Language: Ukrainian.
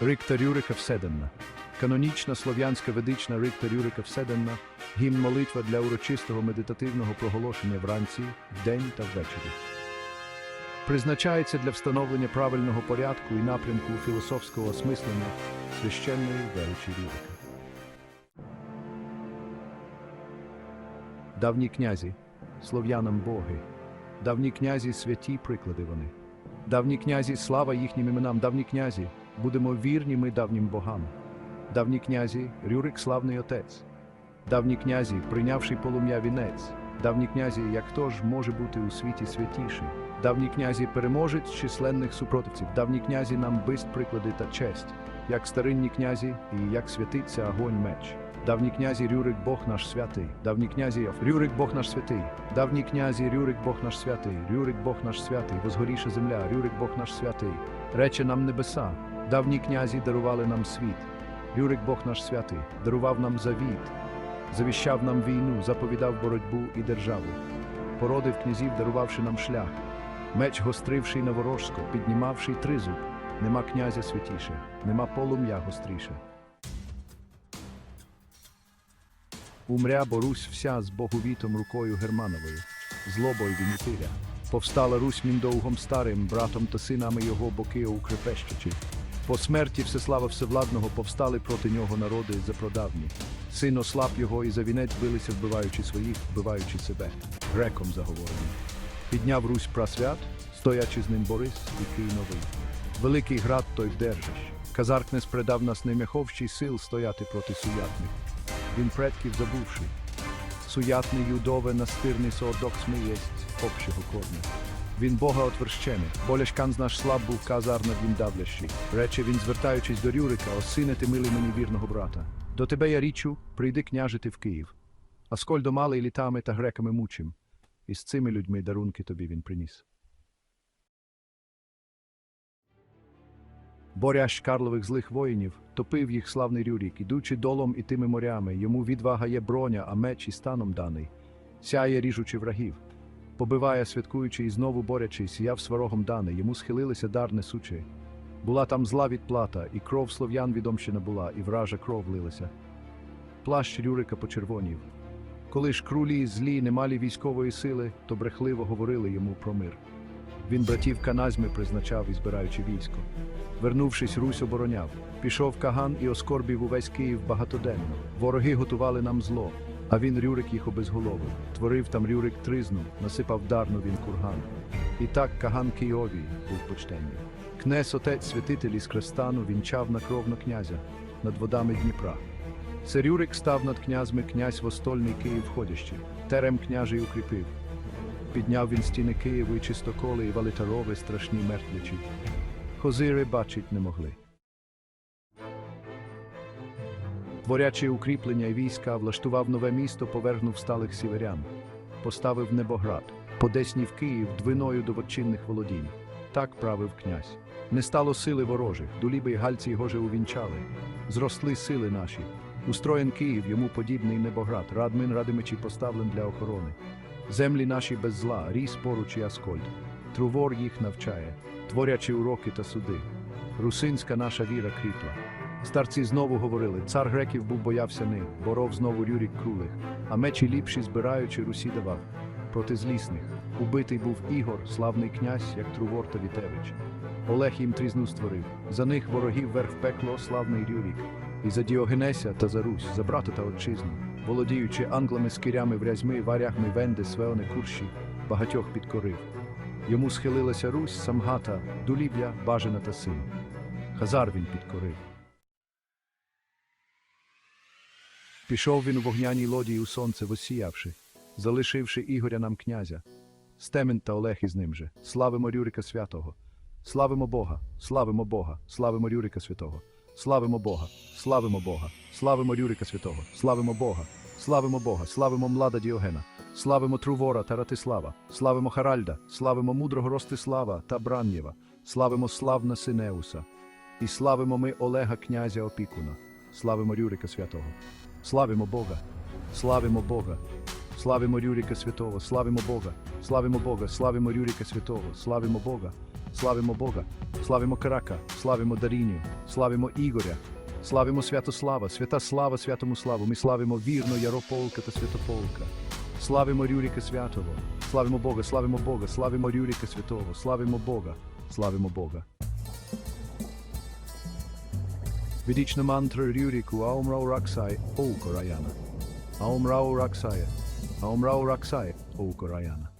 Рикта Рюрика Вседенна. Канонічна слов'янська ведична Рикта Рюрика Вседенна гімн молитва для урочистого медитативного проголошення вранці, вдень та ввечері. Призначається для встановлення правильного порядку і напрямку філософського осмислення священної величі Рюрика. Давні князі, слов'янам боги, давні князі святі приклади вони. Давні князі, слава їхнім іменам, давні князі, будемо вірні ми давнім богам. Давні князі, Рюрик славний отець. Давні князі, прийнявши полум'я вінець. Давні князі, як хто ж може бути у світі святіший. Давні князі, переможець численних супротивців. Давні князі нам бист приклади та честь, як старинні князі і як святиться огонь меч. Давні князі Рюрик Бог наш святий, давні князі Рюрик Бог наш святий, давні князі Рюрик Бог наш святий, Рюрик Бог наш святий, возгоріша земля, Рюрик Бог наш святий, рече нам небеса, давні князі дарували нам світ, Рюрик Бог наш святий, дарував нам завіт, завіщав нам війну, заповідав боротьбу і державу, породив князів, дарувавши нам шлях, меч гостривший на ворожсько, піднімавший тризуб, нема князя святіше, нема полум'я гостріше. Умря бо Русь вся з боговітом рукою Германовою, злобою Вінітиля. Повстала Русь міндовгом старим, братом та синами його боки укрепещучи. По смерті Всеслава Всевладного повстали проти нього народи запrodавні. Син ослаб його і за вінець билися, вбиваючи своїх, вбиваючи себе. Греком заговорено. Підняв Русь прасвят, стоячи з ним Борис і Кий новий. Великий град той вдержиш. Казаркнес предав нас немяховщий сил стояти проти суятних. Він предків забувши. Суятний юдове настирний соодок смієсть общого корня. Він Бога отверщене, боляшкан наш слаб був казар над він давлящий. Рече він, звертаючись до Рюрика, о сине ти милий мені вірного брата. До тебе я річу, прийди княжити в Київ. А сколь до малий літами та греками мучим. І з цими людьми дарунки тобі він приніс. Борящ Карлових злих воїнів, топив їх славний Рюрік, ідучи долом і тими морями, йому відвага є броня, а меч і станом даний, сяє ріжучи врагів, побиває, святкуючи і знову борячись, сіяв сварогом даний, йому схилилися дар несучи. Була там зла відплата, і кров слов'ян відомщена була, і вража кров лилася. Плащ Рюрика почервонів. Коли ж крулі злі не мали військової сили, то брехливо говорили йому про мир. Він братів каназьми призначав і збираючи військо. Вернувшись, Русь обороняв. Пішов Каган і оскорбів увесь Київ багатоденно. Вороги готували нам зло, а він Рюрик їх обезголовив. Творив там Рюрик тризну, насипав дарну він курган. І так Каган Києві був почтенний. Кнес отець святитель із Крестану вінчав на кровно князя над водами Дніпра. Це Рюрик став над князьми князь востольний Київ входящий. Терем княжий укріпив. Підняв він стіни Києву і чистоколи, і валитарови страшні мертвичі. Хозири бачить не могли. Творячи укріплення війська, влаштував нове місто, повергнув сталих сіверян, поставив небоград, подеснів Київ двиною до вотчинних володінь. Так правив князь. Не стало сили ворожих, дуліби й гальці його же увінчали. Зросли сили наші. Устроєн Київ, йому подібний небоград, радмин радимичі поставлен для охорони. Землі наші без зла, ріс поруч і аскольд. Трувор їх навчає, творячи уроки та суди. Русинська наша віра кріпла. Старці знову говорили, цар греків був боявся ним, боров знову Рюрік крулих, а мечі ліпші збираючи Русі давав. Проти злісних. Убитий був Ігор, славний князь, як Трувор та Вітевич. Олег їм трізну створив. За них ворогів верх пекло славний Рюрік. І за Діогенеся та за Русь, за брата та отчизну, володіючи англами, скирями, врязьми, варягми, венди, свеони, курші, багатьох підкорив. Йому схилилася Русь, Самгата, Дуліб'я, Бажина та син. Хазар він підкорив. Пішов він у вогняній лодії у сонце восіявши, залишивши Ігоря нам князя. Стемен та Олег із ним же. Славимо Рюрика святого. Славимо Бога, славимо Бога, славимо Рюрика святого. Славимо Бога, славимо Бога, славимо Рюрика святого, славимо Бога, славимо Бога, славимо млада Діогена, славимо Трувора та Ратислава, славимо Харальда, славимо мудрого Ростислава та Бранєва, славимо славна Синеуса, і славимо ми Олега князя Опікуна, славимо Рюрика святого, славимо Бога, славимо Бога, славимо Рюрика святого, славимо Бога, славимо Бога, славимо Рюрика святого, славимо Бога, славимо Бога, славимо Карака, славимо Даріню, славимо Ігоря, славимо Святослава, свята слава святому славу. Ми славимо вірно Ярополка та Святополка. Славимо Рюрика Святого, славимо Бога, славимо Бога, славимо Рюрика Святого, славимо Бога, славимо Бога. Ведична мантра Рюрику Аумрау Раксай Оукораяна. Аумрау Раксая. Аумрау Раксай Оукораяна.